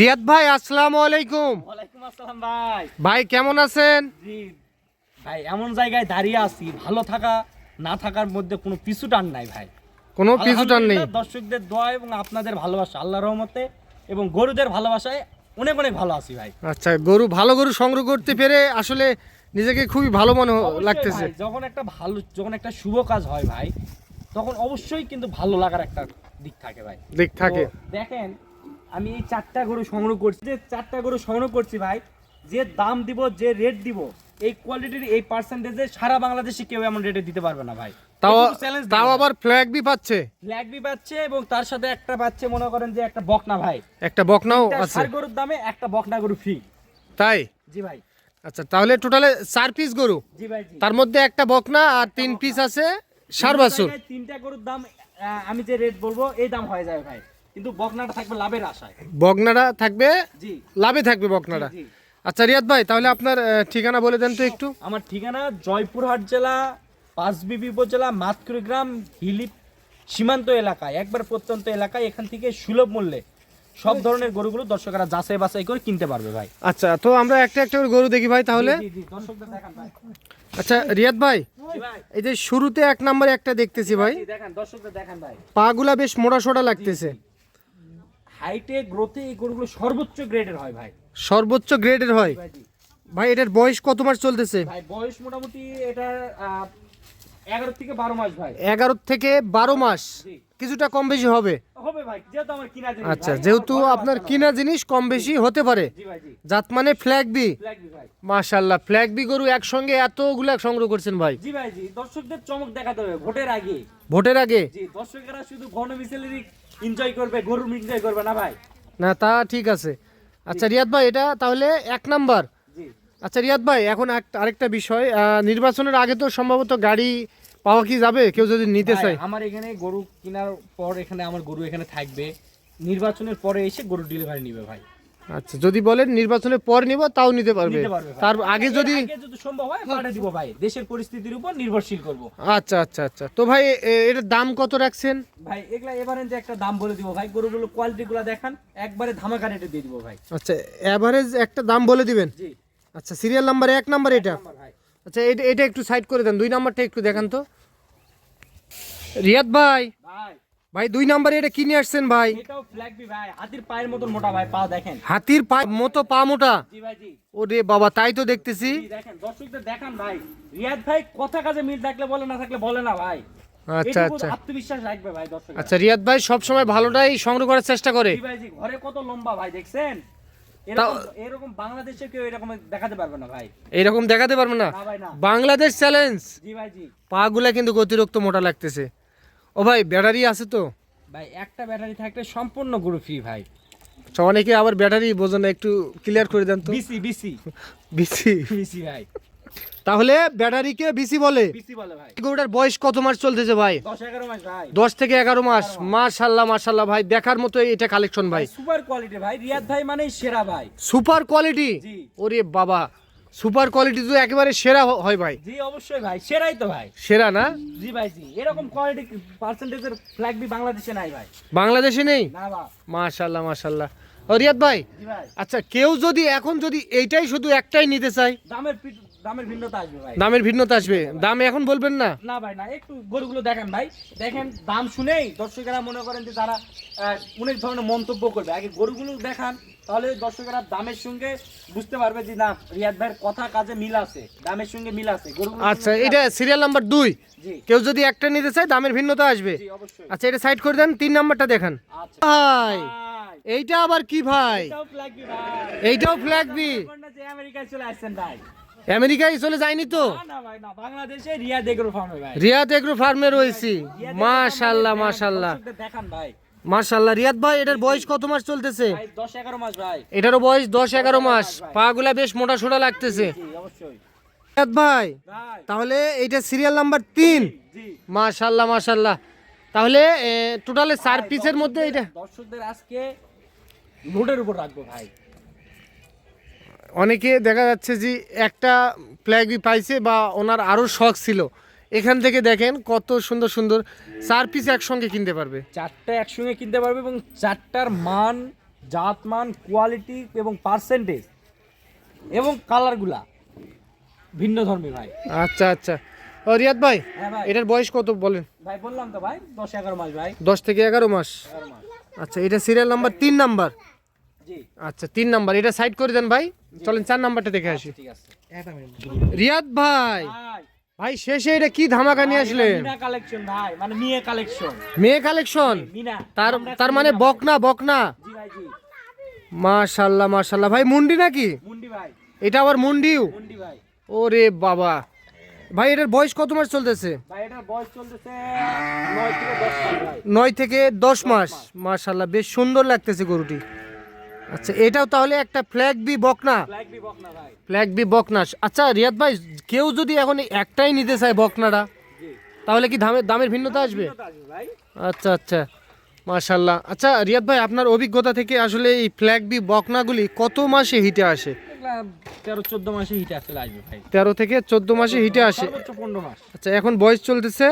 রিয়াদ ভাই আসসালামু আলাইকুম। ওয়ালাইকুম আসসালাম ভাই। ভাই কেমন আছেন? জি। ভাই এমন জায়গায় দাঁড়িয়ে আছি ভালো থাকা না থাকার মধ্যে কোনো পিছু টান নাই ভাই। কোনো পিছু টান নেই। দর্শকদের দোয়া এবং আপনাদের ভালোবাসা আল্লাহর রহমতে এবং গরুদের ভালোবাসায় অনেক অনেক ভালো আছি ভাই। আচ্ছা গরু ভালো গরু সংগ্রহ করতে পেরে আসলে নিজেকে খুবই ভালো মনে লাগতেছে। যখন একটা ভালো যখন একটা শুভ কাজ হয় ভাই তখন অবশ্যই কিন্তু ভালো লাগার একটা দিক থাকে ভাই। দিক থাকে। দেখেন আমি এই চারটা গরু সংগ্রহ করছি। যে চারটা গরু সংগ্রহ করছি ভাই যে দাম দিব যে রেট দিব এই কোয়ালিটির এই পার্সেন্টেজে সারা বাংলাদেশে কেউ এমন রেটে দিতে পারবে না ভাই। তাও চ্যালেঞ্জ তাও আবার ফ্ল্যাগ বি পাচ্ছে। ব্ল্যাক বি পাচ্ছে এবং তার সাথে একটা পাচ্ছে মনে করেন যে একটা বকনা ভাই। একটা বকনাও আছে। ষাঁড় গরুর দামে একটা বকনা গরু ফ্রি তাই? জি ভাই। আচ্ছা তাহলে টোটালে চার পিস গরু। জি ভাই জি। তার মধ্যে একটা বকনা আর তিন পিস আছে সার বাছুর তিনটা গরুর দাম আমি যে রেট বলব এই দাম হয়ে যায় ভাই। কিন্তু বকনাটা থাকবে লাভের আশায়। বকনাটা থাকবে? জি। লাভে থাকবে বকনাটা। আচ্ছা রিয়াদ ভাই তাহলে আপনার ঠিকানা বলে দেন তো একটু। আমার ঠিকানা জয়পুরহাট জেলা পাঁচবিবি উপজেলা মাতকুড়ি গ্রাম হিলি সীমান্ত এলাকায় একবার প্রত্যন্ত এলাকায় এখান থেকে সুলভ মূল্যে সব ধরনের গরুগুলো দর্শকরা যাচাই বাছাই করে কিনতে পারবে ভাই। আচ্ছা তো আমরা একটা একটা করে গরু দেখি ভাই তাহলে। আচ্ছা রিয়াদ ভাই এই যে শুরুতে এক নম্বরে একটা দেখতেছি ভাই। জি, দেখান দর্শকদের দেখান ভাই। পাগুলা বেশ মোটা সোড়া লাগতেছে হাইটে গ্রোথে এই গরুগুলো সর্বোচ্চ গ্রেডের হয় ভাই। সর্বোচ্চ গ্রেডের হয়? ভাই এটার বয়স কত মাস চলতেছে? ভাই বয়স মোটামুটি এটার এগারো থেকে বারো মাস ভাই। এগারো থেকে বারো মাস। কিছুটা কম বেশি হবে? হবে ভাই যেহেতু আমার কিনা জিনিস আচ্ছা যেহেতু আপনার কিনা জিনিস কম বেশি হতে পারে। জাত মানে ফ্ল্যাগ বি মাশাল্লাহ ফ্ল্যাগ বি গরু একসঙ্গে এতগুলা সংগ্রহ করছেন ভাই। জি ভাই জি। দর্শকদের চমক দেখাতে হবে ভোটের আগে। ভোটের আগে? জি দর্শকেরা শুধু ঘন মিছিলেরই এনজয় করবে গরুর এনজয় করবে না ভাই? না তা ঠিক আছে। আচ্ছা রিয়াদ ভাই এটা তাহলে এক নাম্বার। আচ্ছা রিয়াদ ভাই এখন আরেকটা বিষয় নির্বাচনের আগে তো সম্ভবত গাড়ি পাওয়া কি যাবে? কেউ যদি নিতে চায়। আমার এখানে গরু কেনার পর এখানে আমার গরু এখানে থাকবে। নির্বাচনের পরে এসে গরু ডেলিভারি নিবে ভাই। আচ্ছা যদি বলেন নির্বাচনের পর নিব তাও নিতে পারবে। তার আগে যদি সম্ভব হয় পাঠিয়ে দিব ভাই। দেশের পরিস্থিতির উপর নির্ভরশীল করব। আচ্ছা আচ্ছা আচ্ছা। তো ভাই এ- এটার দাম কত রাখছেন? ভাই এগুলা এবারে যে একটা দাম বলে দিব ভাই। গরুগুলো কোয়ালিটি গুলো দেখান একবারে ধামাকা রেটে দিয়ে দিব ভাই। আচ্ছা অ্যাভারেজ একটা দাম বলে দিবেন? জি। আচ্ছা সিরিয়াল নাম্বার এক নাম্বার এটা? আচ্ছা এটা এটা একটু সাইড করে দেন দুই নাম্বারটা একটু দেখান তো। রিয়াদ ভাই। ভাই ভাই দুই নাম্বারে এটা কিনে আসছেন ভাই। এটাও ফ্ল্যাগ ভাই হাতির পায়ের মতন মোটা ভাই পা দেখেন। হাতির পা মতো পা মোটা? জি ভাই জি। ওরে বাবা তাই তো দেখতেছি। দেখেন দর্শকদের দেখান ভাই। রিয়াদ ভাই কথা কাজে মিল থাকলে বলে না থাকলে বলে না ভাই। আচ্ছা আচ্ছা। আত্মবিশ্বাস রাখবে ভাই দর্শক আচ্ছা রিয়াদ ভাই সব সময় ভালোটাই সংগ্রহ করার চেষ্টা করে। জি ভাই জি ঘরে কত লম্বা ভাই দেখছেন? এরকম এরকম বাংলাদেশে কেউ এরকম দেখাতে পারবে না ভাই। এইরকম দেখাতে পারব না? বাংলাদেশ চ্যালেঞ্জ জি ভাই জি। পাগুলা কিন্তু গতিরক্ত মোটা লাগতেছে। ও ভাই ব্যাটারি আছে তো? ভাই একটা ব্যাটারি থাকলে সম্পূর্ণ গরু ফ্রি ভাই। অনেকে আবার ব্যাটারি বোঝে না একটু ক্লিয়ার করে দেন তো। BC BC. বিসি। বিসি ভাই। তাহলে ব্যাটারিকে বিসি বলে? বিসি বলে ভাই। গরুটার বয়স কত মাস চলতেছে ভাই? দশ থেকে এগারো মাস। মাশাল্লাহ মাশাল্লাহ ভাই দেখার মতো এটা কালেকশন ভাই। সুপার কোয়ালিটি ভাই রিয়াদ ভাই মানে সেরা ভাই। Super quality. ওরে বাবা। সুপার কোয়ালিটি তো একেবারে সেরা হয় ভাই। জি অবশ্যই ভাই সেরাই তো ভাই। সেরা না? জি ভাই জি। এরকম কোয়ালিটি পার্সেন্টেজের ফ্ল্যাগ বি বাংলাদেশে নাই ভাই? বাংলাদেশে নেই? না বা মাশাল্লাহ মাশাল্লাহ ও রিয়াদ ভাই জি ভাই। আচ্ছা কেউ যদি এখন যদি এইটাই শুধু একটাই নিতে চায়? দামের দামের ভিন্নতা আসবে ভাই। দামের ভিন্নতা আসবে। দাম এখন বলবেন না? না ভাই না একটু গরুগুলো দেখেন ভাই। দেখেন দাম শুনেই দর্শকেরা মনে করেন যে তারা অনেক ধরনের মন্তব্য করবে। আগে গরুগুলো দেখান তাহলে দর্শকেরা দামের সঙ্গে বুঝতে পারবে যে না রিয়াদ ভাইয়ের কথা কাজে মিল আছে দামের সঙ্গে মিল আছে। আচ্ছা এটা সিরিয়াল নাম্বার দুই। কেউ যদি একটা নিতে চায় দামের ভিন্নতা আসবে। আচ্ছা এটা সাইড করে দেন তিন নাম্বারটা দেখান। আচ্ছা। ভাই এইটা আবার কি ভাই? এইটাও ফ্ল্যাগ বি আমেরিকায় চলে আসছেন ভাই। আমেরিকায় চলে যায়নি তো? রিয়াদ এগ্রো ফার্মে রয়েছি। মাশাল্লাহ মাশাল্লাহ। দেখান ভাই। মাশাল্লাহ রিয়াদ ভাই এটার বয়স কত মাস চলতেছে? এটারও বয়স দশ এগারো মাস। পাগুলা বেশ মোটা সোটা লাগতেছে। রিয়াদ ভাই তাহলে এইটা সিরিয়াল নাম্বার তিন। জি মাশাল্লাহ মাশাল্লাহ তাহলে টোটালে চার পিসের মধ্যে এটা দর্শকদের আজকে লোডের উপর রাখব ভাই। অনেকে দেখা যাচ্ছে যে একটা ফ্ল্যাগ পাইছে বা ওনার আরও শখ ছিল। এখান থেকে দেখেন কত সুন্দর সুন্দর চার পিস একসঙ্গে কিনতে পারবে। চারটা একসঙ্গে কিনতে পারবে এবং চারটার মান জাত মান কোয়ালিটি এবং পার্সেন্টেজ এবং কালারগুলা ভিন্ন ধর্মী ভাই। আচ্ছা আচ্ছা। ও রিয়াদ ভাই হ্যাঁ এটার বয়স কত বলেন? ভাই বললাম তো ভাই দশ এগারো মাস ভাই। দশ থেকে এগারো মাস। আচ্ছা এটা সিরিয়াল নাম্বার তিন নাম্বার। আচ্ছা তিন নাম্বার। এটা সাইড করে দেন ভাই। চলেন চার নাম্বারটা দেখে আসি। রিয়াদ ভাই ভাই শেষে এটা কি ধামাকা নিয়ে আসলেন? মিনা কালেকশন ভাই মানে মেয়ে কালেকশন মেয়ে কালেকশন মিনা তার তার মানে। বকনা বকনা? জি ভাই জি। মাশাল্লাহ মাশাল্লাহ। ভাই মুন্ডি নাকি? মুন্ডি ভাই। এটা আবার মুন্ডিও? মুন্ডি ভাই। ওরে বাবা। ভাই এটার বয়স কত মাস চলতেছে? নয় থেকে দশ মাস। মাশাল্লাহ বেশ সুন্দর লাগতেছে গরুটি। আচ্ছা এটাও তাহলে একটা ফ্ল্যাগ বি বকনা। ফ্ল্যাগ বি বকনা আচ্ছা রিয়াদ ভাই কেউ যদি এখন একটাই নিতে চায় বকনাটা তাহলে কি দামের দামের ভিন্নতা আসবে আচ্ছা আচ্ছা। মাশাল্লাহ আচ্ছা রিয়াদ ভাই আপনার অভিজ্ঞতা থেকে আসলে এই ফ্ল্যাগ বি বকনাগুলি কত মাসে হিটে আসে? তেরো চোদ্দ মাসে হিটে আসলে আসবে ভাই। তেরো থেকে চোদ্দ মাসে হিটে আসে। পনেরো মাস। আচ্ছা এখন বয়স চলতেছে?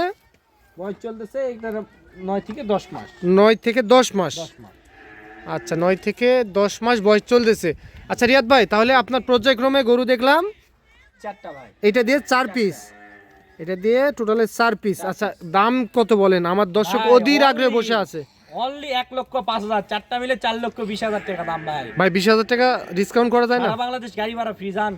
বয়স চলতেছে নয় থেকে দশ মাস। নয় থেকে দশ মাস। দশ মাস। আচ্ছা নয় থেকে দশ মাস বয়স চলতেছে। আচ্ছা রিয়াদ ভাই তাহলে আপনার পর্যায়ক্রমে গরু দেখলাম। চারটা ভাই। এটা দিয়ে চার পিস এটা দিয়ে টোটালে চার পিস আচ্ছা দাম কত বলেন? আমার দর্শক অধীর আগ্রহে বসে আছে। অনলি এক লক্ষ পাঁচ হাজার। চারটা মিলে চার লক্ষ বিশ হাজার টাকা দাম ভাই। ভাই বিশ হাজার টাকা ডিসকাউন্ট করা যায় না? বাংলাদেশ গাড়ি ভাড়া ফ্রি যান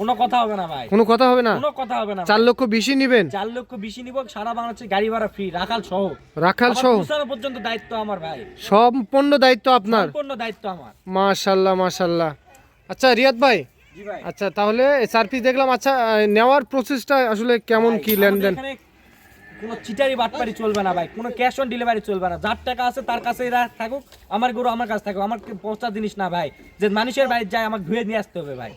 কোনো কথা হবে না ভাই। কোনো কথা হবে না? কোনো কথা হবে না চার লক্ষ বেশি নিবেন? চার লক্ষ বেশি নিব সারা বাংলাদেশের গাড়ি ভাড়া ফ্রি রাখাল সহ। রাখাল সহ? পর্যন্ত দায়িত্ব আমার ভাই। সম্পূর্ণ দায়িত্ব আপনার? সম্পূর্ণ দায়িত্ব আমার। মাশাল্লাহ মাশাল্লাহ। আচ্ছা রিয়াদ ভাই। জি ভাই। আচ্ছা তাহলে চার পিস দেখলাম। আচ্ছা নেওয়ার প্রসেসটা আসলে কেমন কি লেনদেন? কোনো চিটারি বাটপারি চলবে না ভাই কোনো ক্যাশ অন ডেলিভারি চলবে না। যার টাকা আছে তার কাছেই রাখ থাকুক আমার গরু আমার কাছে থাকুক। আমার পচা জিনিস না ভাই যে মানুষের বাড়ি যায় আমাকে ধুয়ে নিয়ে আসতে হবে ভাই।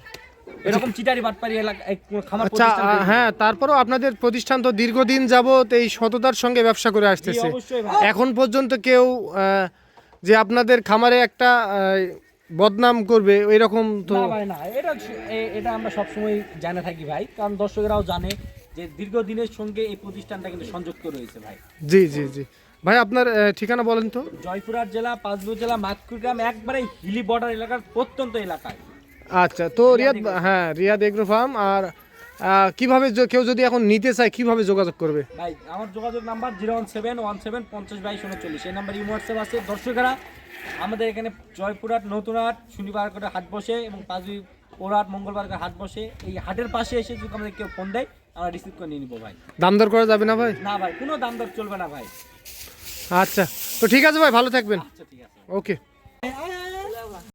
এরকম চিটারি বাটপারি এলাকা খামার আচ্ছা হ্যাঁ তারপরেও আপনাদের প্রতিষ্ঠান তো দীর্ঘদিন যাবত এই সততার সঙ্গে ব্যবসা করে আসতেছে। এখন পর্যন্ত কেউ যে আপনাদের খামারে একটা বদনাম করবে এরকম তো না এটা এটা আমরা সবসময় জানে থাকি ভাই কারণ দর্শকরাও জানে যে দীর্ঘদিনের সঙ্গে এই প্রতিষ্ঠানটা কিন্তু সংযুক্ত রয়েছে ভাই। জি জি জি। ভাই আপনার ঠিকানা বলেন তো। জয়পুরহাট জেলা পাঁচবুক জেলা মাতকুর গ্রাম একবারে হিলি বর্ডার এলাকার প্রত্যন্ত এলাকায়। আচ্ছা তো রিয়াদ হ্যাঁ রিয়াদ এগ্রো ফার্ম আর আহ, কীভাবে কেউ যদি এখন নিতে চায় কীভাবে যোগাযোগ করবে? ভাই আমার যোগাযোগ number zero one seven one seven পঞ্চাশ বাইশ উনচল্লিশ। এই নাম্বার হোয়াটসঅ্যাপ আছে। দর্শকেরা আমাদের এখানে জয়পুরহাট নতুনহাট শনিবার করে হাট বসে এবং পাঁচই পোরহাট মঙ্গলবার করে হাট বসে। এই হাটের পাশে এসে যদি আমাদের কেউ ফোন দেয় আমরা রিসিভ করে নিয়ে নিবো ভাই। দাম দর করা যাবে না ভাই? না ভাই কোনো দাম দর চলবে না ভাই। আচ্ছা তো ঠিক আছে ভাই ভালো থাকবেন। আচ্ছা ঠিক আছে। ওকে। আয়,